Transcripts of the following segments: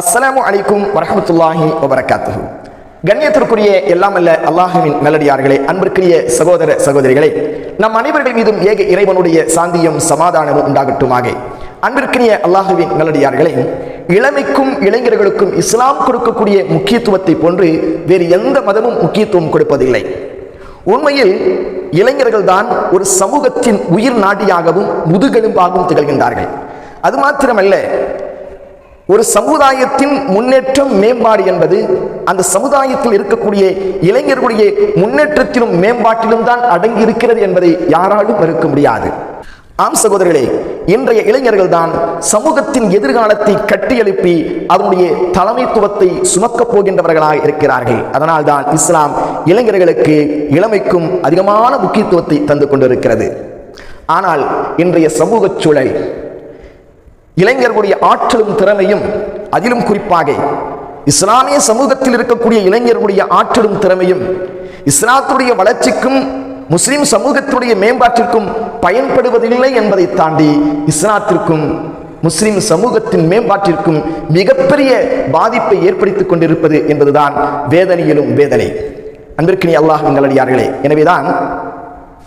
அஸ்ஸலாமு அலைக்கும் வரமத்துல்லாஹி வபரகாத்து கண்ணியத்திற்குரிய எல்லாம் அல்ல அல்லாஹுவின் நல்லடியார்களே அன்பிற்குரிய சகோதர சகோதரிகளே நம் அனைவர்கள் மீதும் ஏக இறைவனுடைய சாந்தியும் சமாதானமும் உண்டாகட்டுமாக. அன்பிற்குரிய அல்லாஹுவின் நல்லடியார்களே இளமைக்கும் இளைஞர்களுக்கும் இஸ்லாம் கொடுக்கக்கூடிய முக்கியத்துவத்தை போன்று வேறு எந்த மதமும் முக்கியத்துவம் கொடுப்பதில்லை. உண்மையில் இளைஞர்கள் தான் ஒரு சமூகத்தின் உயிர் நாடியாகவும் முதுகெலும்பாகவும் திகழ்கின்றார்கள். அது மாத்திரமல்ல ஒரு சமுதாயத்தின் முன்னேற்றம் மேம்பாடு என்பது அந்த சமுதாயத்தில் இருக்கக்கூடிய இளைஞர்களுடைய முன்னேற்றத்திலும் மேம்பாட்டிலும் தான் அடங்கி இருக்கிறது என்பதை யாராலும் மறுக்க முடியாது. ஆம் சகோதரர்களே இன்றைய இளைஞர்கள் தான் சமூகத்தின் எதிர்காலத்தை கட்டியெழுப்பி அதனுடைய தலைமைத்துவத்தை சுமக்கப் போகின்றவர்களாக இருக்கிறார்கள். அதனால் தான் இஸ்லாம் இளைஞர்களுக்கு இளமைக்கும் அதிகமான முக்கியத்துவத்தை தந்து கொண்டிருக்கிறது. ஆனால் இன்றைய சமூக சூழல் இளைஞர்களுடைய ஆற்றலும் திறமையும் அதிலும் குறிப்பாக இஸ்லாமிய சமூகத்தில் இருக்கக்கூடிய இளைஞர்களுடைய ஆற்றலும் திறமையும் இஸ்லாத்துடைய வளர்ச்சிக்கும் முஸ்லிம் சமூகத்துடைய மேம்பாட்டிற்கும் பயன்படுவதில்லை என்பதை தாண்டி இஸ்லாத்திற்கும் முஸ்லிம் சமூகத்தின் மேம்பாட்டிற்கும் மிகப்பெரிய பாதிப்பை ஏற்படுத்திக் கொண்டிருப்பது என்பதுதான் வேதனையிலும் வேதனை. அன்பிற்கினி அல்லாஹ் எங்களடியார்களே எனவேதான்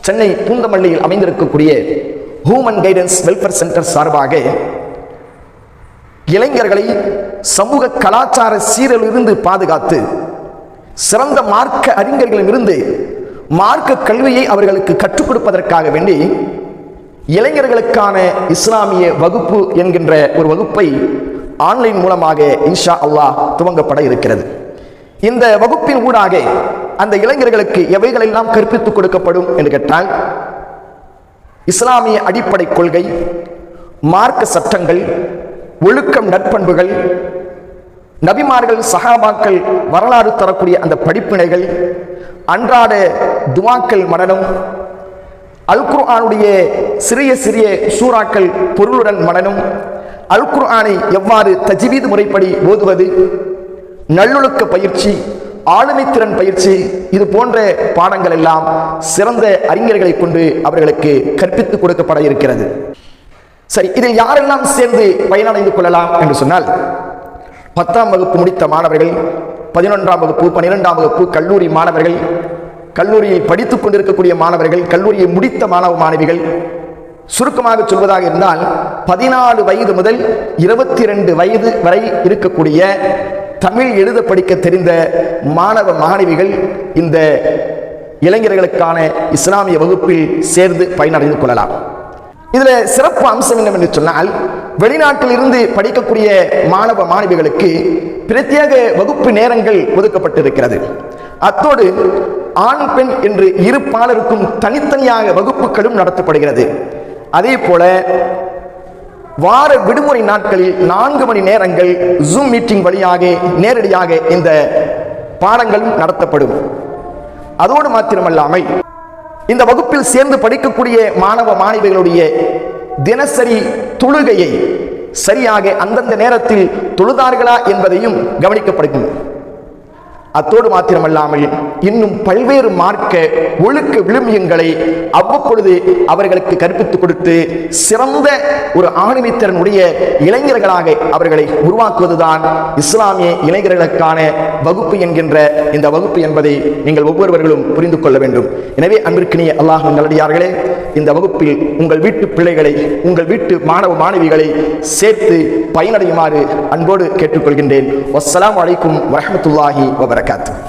சென்னை பூந்தமல்லியில் அமைந்திருக்கக்கூடிய ஹூமன் கைடன்ஸ் வெல்ஃபேர் சென்டர் சார்பாக இளைஞர்களை சமூக கலாச்சார சீரலிருந்து பாதுகாத்து சிறந்த மார்க்க அறிஞர்களிடமிருந்து மார்க்க கல்வியை அவர்களுக்கு கற்றுக் கொடுப்பதற்காக வேண்டி இளைஞர்களுக்கான இஸ்லாமிய வகுப்பு என்கின்ற ஒரு வகுப்பை ஆன்லைன் மூலமாக இன்ஷா அல்லாஹ் துவங்கப்பட இருக்கிறது. இந்த வகுப்பின் ஊடாக அந்த இளைஞர்களுக்கு எவைகளெல்லாம் கற்பித்துக் கொடுக்கப்படும் என்று கேட்டால் இஸ்லாமிய அடிப்படை கொள்கை மார்க்க சட்டங்கள் ஒழுக்கம் நற்பண்புகள் நபிமார்கள் சகாபாக்கள் வரலாறு தரக்கூடிய அந்த படிப்பினைகள் அன்றாட துவாக்கள் மனநம் அல்குர்ஆனுடைய சிறிய சிறிய சூறாக்கள் பொருளுடன் மனனும் அல்குர்ஆனை எவ்வாறு தஜ்வீது முறைப்படி ஓதுவது நல்லொழுக்க பயிற்சி ஆளுமைத்திறன் பயிற்சி இது போன்ற பாடங்கள் எல்லாம் சிறந்த அறிஞர்களை கொண்டு அவர்களுக்கு கற்பித்துக் கொடுக்கப்பட இருக்கிறது. சரி இதில் யாரெல்லாம் சேர்ந்து பயனடைந்து கொள்ளலாம் என்று சொன்னால் பத்தாம் வகுப்பு முடித்த மாணவர்கள் பதினொன்றாம் வகுப்பு பனிரெண்டாம் வகுப்பு கல்லூரி மாணவர்கள் கல்லூரியில் படித்துக் கொண்டிருக்கக்கூடிய மாணவர்கள் கல்லூரியை முடித்த மாணவ மாணவிகள் சுருக்கமாக சொல்வதாக இருந்தால் பதினாலு வயது முதல் இருபத்தி ரெண்டு வயது வரை இருக்கக்கூடிய தமிழ் எழுத படிக்க தெரிந்த மாணவ மாணவிகள் இந்த இளைஞர்களுக்கான இஸ்லாமிய வகுப்பில் சேர்ந்து பயனடைந்து கொள்ளலாம். இதுல சிறப்பு அம்சம் என்னவென்று சொன்னால் வெளிநாட்டில் இருந்து படிக்கக்கூடிய மாணவ மாணவிகளுக்கு பிரத்யேக வகுப்பு நேரங்கள் ஒதுக்கப்பட்டிருக்கிறது. அத்தோடு ஆண் பெண் என்று இரு பாலருக்கும் தனித்தனியாக வகுப்புகளும் நடத்தப்படுகிறது. அதே போல வார விடுமுறை நாட்களில் நான்கு மணி நேரங்கள் ஜூம் மீட்டிங் வழியாக நேரடியாக இந்த பாடங்களும் நடத்தப்படும். அதோடு மாத்திரமல்லாமல் இந்த வகுப்பில் சேர்ந்து படிக்கக்கூடிய மாணவ மாணவிகளுடைய தினசரி தொழுகையை சரியாக அந்தந்த நேரத்தில் தொழுதார்களா என்பதையும் கவனிக்கப்படுகிறது அத்தோடு மாத்திரமல்லாமல் இன்னும் பல்வேறு மார்க்க ஒழுக்க விழுமியங்களை அவ்வப்பொழுது அவர்களுக்கு கற்பித்துக் கொடுத்து சிறந்த ஒரு ஆளுமைத்திறனுடைய இளைஞர்களாக அவர்களை உருவாக்குவதுதான் இஸ்லாமிய இளைஞர்களுக்கான வகுப்பு என்கின்ற இந்த வகுப்பு என்பதை நீங்கள் ஒவ்வொருவர்களும் புரிந்து கொள்ள வேண்டும். எனவே அன்பிற்கினிய அல்லாஹ் நல்லடியார்களே இந்த வகுப்பில் உங்கள் வீட்டு பிள்ளைகளை உங்கள் வீட்டு மாணவ மாணவிகளை சேர்த்து பயனடையுமாறு அன்போடு கேட்டுக்கொள்கின்றேன். வசலாம் வலைக்கும் வரமத்துல்லாஹி வரஹ்மத்துல்லாஹி வபரகாத்து